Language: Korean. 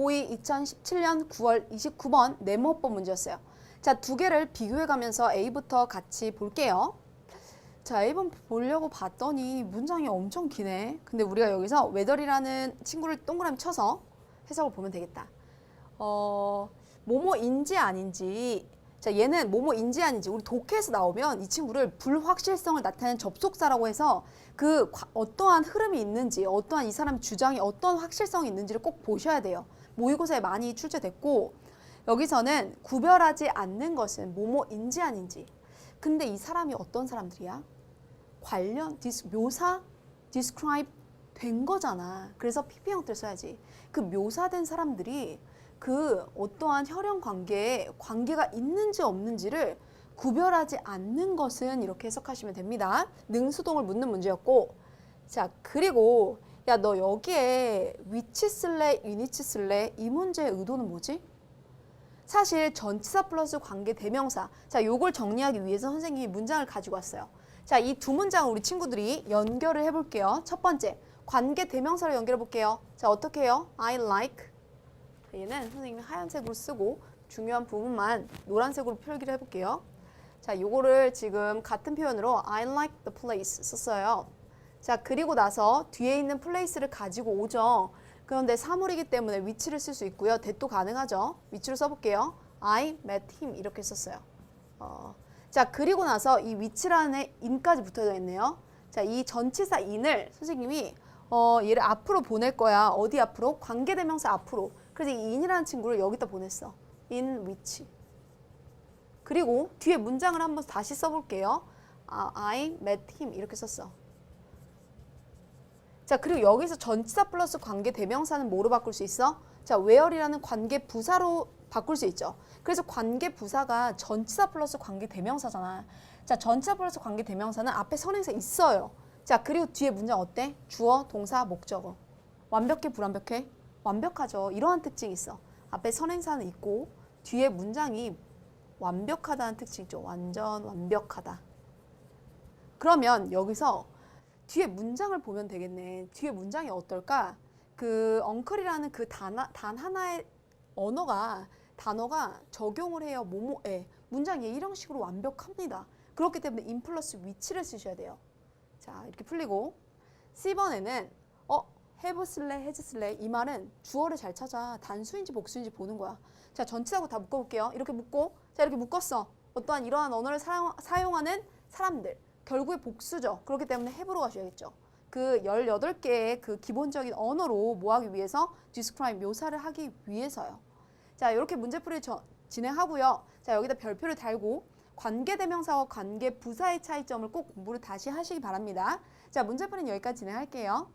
고2 2017년 9월 29번 네모법 문제였어요. 자, 두 개를 비교해 가면서 A부터 같이 볼게요. 자, A번 보려고 봤더니 문장이 엄청 기네. 근데 우리가 여기서 whether이라는 친구를 동그라미 쳐서 해석을 보면 되겠다. 어, 뭐뭐인지 아닌지. 자, 얘는 뭐뭐인지 아닌지 우리 독해에서 나오면 이 친구를 불확실성을 나타내는 접속사라고 해서 그 과- 어떠한 흐름이 있는지, 어떠한 이 사람 주장이 어떤 확실성이 있는지를 꼭 보셔야 돼요. 모의고사에 많이 출제됐고 여기서는 구별하지 않는 것은 뭐뭐인지 아닌지. 근데 이 사람이 어떤 사람들이야? 관련 디스, 묘사 describe 된 거잖아. 그래서 PP 형태를 써야지. 그 묘사된 사람들이 그 어떠한 혈연 관계에 관계가 있는지 없는지를 구별하지 않는 것은 이렇게 해석하시면 됩니다. 능수동을 묻는 문제였고, 자 그리고 야 너 여기에 위치 쓸래, 유니치 쓸래 이 문제의 의도는 뭐지? 사실 전치사 플러스 관계 대명사. 자, 요걸 정리하기 위해서 선생님이 문장을 가지고 왔어요. 자, 이 두 문장을 우리 친구들이 연결을 해 볼게요. 첫 번째, 관계 대명사로 연결해 볼게요. 자, 어떻게 해요? I like. 얘는 선생님이 하얀색으로 쓰고 중요한 부분만 노란색으로 표기를 해 볼게요. 자, 요거를 지금 같은 표현으로 I like the place 썼어요. 자, 그리고 나서 뒤에 있는 place를 가지고 오죠. 그런데 사물이기 때문에 위치를 쓸 수 있고요. 대도 가능하죠. 위치를 써볼게요. I met him 이렇게 썼어요. 어, 자, 그리고 나서 이 위치란에 in까지 붙어져 있네요. 자, 이 전치사 in을 선생님이 어, 얘를 앞으로 보낼 거야. 어디 앞으로? 관계대명사 앞으로. 그래서 이 in이라는 친구를 여기다 보냈어. in which. 그리고 뒤에 문장을 한번 다시 써볼게요. 아, I met him 이렇게 썼어. 자, 그리고 여기서 전치사 플러스 관계 대명사는 뭐로 바꿀 수 있어? 자, where이라는 관계 부사로 바꿀 수 있죠. 그래서 관계 부사가 전치사 플러스 관계 대명사잖아. 자, 전치사 플러스 관계 대명사는 앞에 선행사 있어요. 자, 그리고 뒤에 문장 어때? 주어, 동사, 목적어. 완벽해, 불완벽해? 완벽하죠. 이러한 특징이 있어. 앞에 선행사는 있고 뒤에 문장이 완벽하다는 특징이죠. 완전 완벽하다. 그러면 여기서 뒤에 문장을 보면 되겠네. 뒤에 문장이 어떨까? 그 엉클이라는 그 단, 단 하나의 언어가 단어가 적용을 해요. 뭐뭐에 문장이 이런 식으로 완벽합니다. 그렇기 때문에 인 플러스 위치를 쓰셔야 돼요. 자 이렇게 풀리고 C번에는 어 have 쓸래 has 쓸래 이 말은 주어를 잘 찾아 단수인지 복수인지 보는 거야. 자 전치하고 다 묶어볼게요. 이렇게 묶고 자 이렇게 묶었어. 어떠한 이러한 언어를 사용, 사용하는 사람들 결국에 복수죠. 그렇기 때문에 have로 가셔야겠죠. 그 18개의 그 기본적인 언어로 뭐 하기 위해서 describe 묘사를 하기 위해서요. 자, 이렇게 문제풀이 저, 진행하고요. 자, 여기다 별표를 달고 관계대명사와 관계부사의 차이점을 꼭 공부를 다시 하시기 바랍니다. 자, 문제풀이는 여기까지 진행할게요.